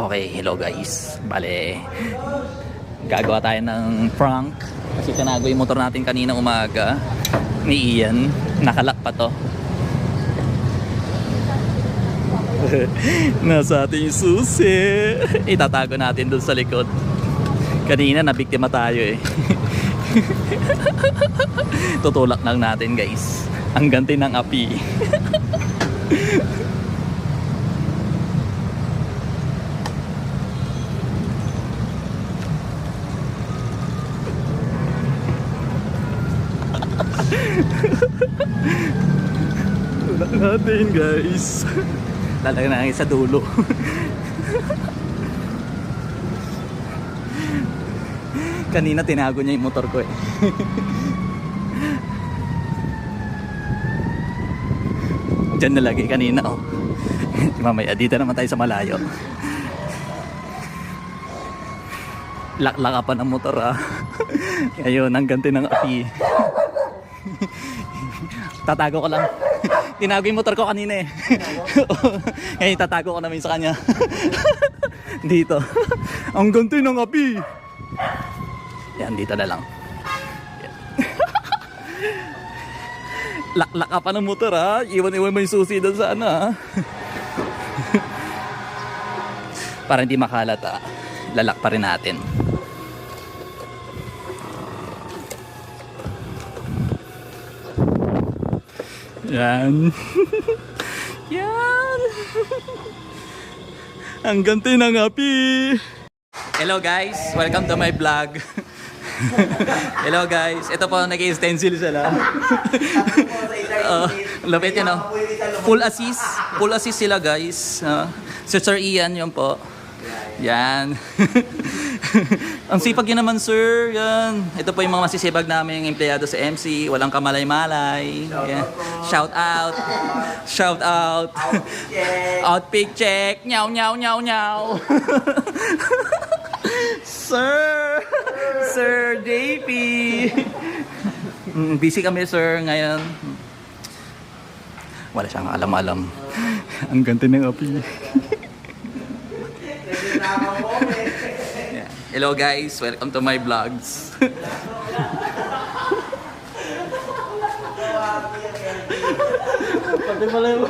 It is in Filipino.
Okay, hello guys. Bale, gagawa tayo ng prank. Kasi tinago yung motor natin kanina umaga ni Ian. Nakalak pa to. Nasa atin yung susi. Itatago natin dun sa likod. Kanina nabiktima tayo eh. Tutulak lang natin guys. Ang ganti ng api. Tulak natin guys. Lalagyan na sa dulo. Kanina tinago niya yung motor ko eh. Diyan nalagay kanina oh. Mamaya dito naman tayo sa malayo. Laklaka pa ng motor ah. Ayun, ang ganti ng api. Tatago ko lang. Tinago yung motor ko kanina eh. Ngayon tatago ko namin sa kanya. dito. Ang ganti ng api. Yan, dito na lang. Yan. Laklak ka pa ng motor ha. Iwan-iwan mo yung susi doon sa ano. Para hindi makalat ha. Lalak pa rin natin. Yan. Yan. Ang ganti ng api. Hello guys, welcome to my vlog. Hello guys, ito po nag-stencil sila. uh, lapit yun oh. Full assist, full assist sila guys. Uh, si Sir Ian yun po. Yan. Ang sipag yun naman sir. Yan. Ito po yung mga masisibag namin empleyado sa MC. Walang kamalay-malay. Yan. Shout out. Shout out. Outpick check. Nyaw, nyaw, nyaw, nyaw. sir! Sir JP! Mm, Busy kami sir ngayon. Wala siyang alam-alam. Ang ganti ng api. Hello guys, welcome to my vlogs. Pati pala yung...